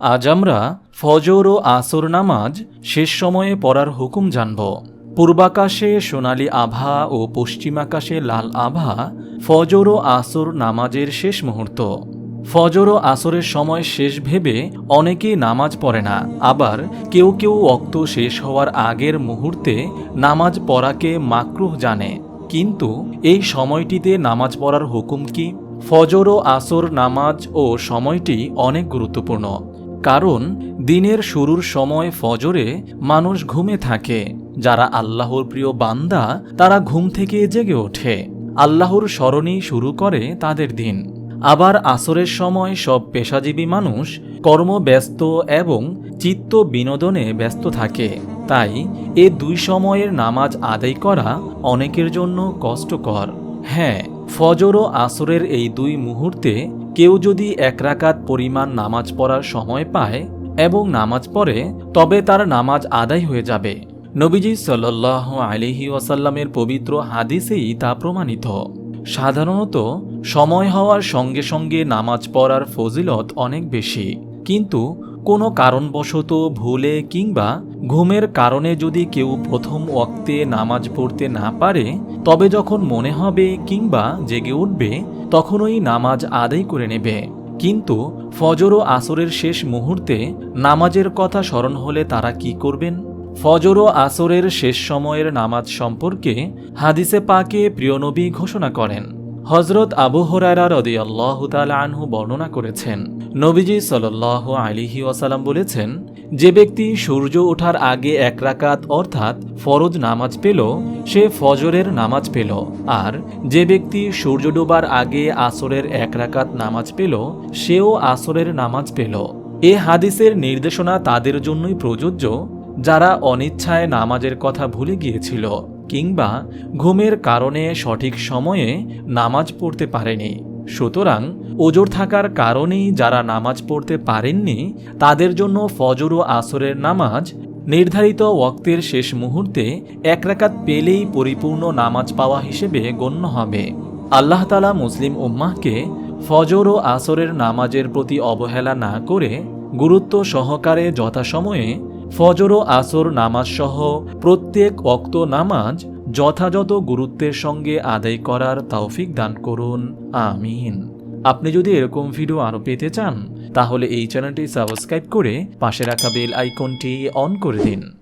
আজ আমরা ফজর ও আসর নামাজ শেষ সময়ে পড়ার হুকুম জানব। পূর্বাকাশে সোনালি আভা ও পশ্চিমাকাশে লাল আভা ফজর ও আসর নামাজের শেষ মুহূর্ত। ফজর ও আসরের সময় শেষ ভেবে অনেকেই নামাজ পড়ে না। আবার কেউ কেউ অক্ত শেষ হওয়ার আগের মুহূর্তে নামাজ পড়াকে মাকরুহ জানে। কিন্তু এই সময়টিতে নামাজ পড়ার হুকুম কি? ফজর ও আসর নামাজ ও সময়টি অনেক গুরুত্বপূর্ণ। কারণ দিনের শুরুর সময় ফজরে মানুষ ঘুমে থাকে। যারা আল্লাহর প্রিয় বান্দা, তারা ঘুম থেকে জেগে ওঠে। আল্লাহর স্মরণই শুরু করে তাদের দিন। আবার আসরের সময় সব পেশাজীবী মানুষ কর্মব্যস্ত এবং চিত্ত বিনোদনে ব্যস্ত থাকে। তাই এ দুই সময়ের নামাজ আদায় করা অনেকের জন্য কষ্টকর। হ্যাঁ ফজর ও আসরের এই দুই মুহূর্তে কেউ যদি এক রাকাত পরিমাণ নামাজ পড়ার সময় পায় এবং নামাজ পড়ে, তবে তার নামাজ আদায় হয়ে যাবে। নবীজি সাল্লাহ আলিহি ওয়াসাল্লামের পবিত্র হাদিসেই তা প্রমাণিত। সাধারণত, সময় হওয়ার সঙ্গে সঙ্গে নামাজ পড়ার ফজিলত অনেক বেশি। কিন্তু কোনো কারণবশত ভুলে কিংবা ঘুমের কারণে যদি কেউ প্রথম ওয়াক্তে নামাজ পড়তে না পারে, তবে যখন মনে হবে কিংবা জেগে উঠবে, তখনই নামাজ আদায় করে নেবে। কিন্তু ফজর ও আসরের শেষ মুহূর্তে নামাজের কথা স্মরণ হলে তারা কি করবেন? ফজর ও আসরের শেষ সময়ের নামাজ সম্পর্কে হাদিসে পাকে প্রিয়নবী ঘোষণা করেন। হজরত আবু হরারা রদি আল্লাহ আনহু বর্ণনা করেছেন নবীজি সাল আলিহি ওয়াসালাম বলেছেন, যে ব্যক্তি সূর্য ওঠার আগে এক রাকাত অর্থাৎ ফরজ নামাজ পেল, সে ফজরের নামাজ পেল। আর যে ব্যক্তি সূর্য ডোবার আগে আসরের এক রাকাত নামাজ পেল, সেও আসরের নামাজ পেল। এ হাদিসের নির্দেশনা তাদের জন্যই প্রযোজ্য, যারা অনিচ্ছায় নামাজের কথা ভুলে গিয়েছিল, কিংবা ঘুমের কারণে সঠিক সময়ে নামাজ পড়তে পারেনি। সুতরাং ওজোর থাকার কারণেই যারা নামাজ পড়তে পারেননি, তাদের জন্য ফজর ও আসরের নামাজ নির্ধারিত ওয়াক্তের শেষ মুহূর্তে এক রাকাত পেলেই পরিপূর্ণ নামাজ পাওয়া হিসেবে গণ্য হবে। আল্লাহ তালা মুসলিম উম্মাহকে ফজর ও আসরের নামাজের প্রতি অবহেলা না করে গুরুত্ব সহকারে যথাসময়ে ফজর ও আসর নামাজ সহ প্রত্যেক অক্ত নামাজ যথাযথ গুরুত্বের সঙ্গে আদায় করার তৌফিক দান করুন। আমিন। আপনি যদি এরকম ভিডিও আরও পেতে চান, তাহলে এই চ্যানেলটি সাবস্ক্রাইব করে পাশে রাখা বেল আইকনটি অন করে দিন।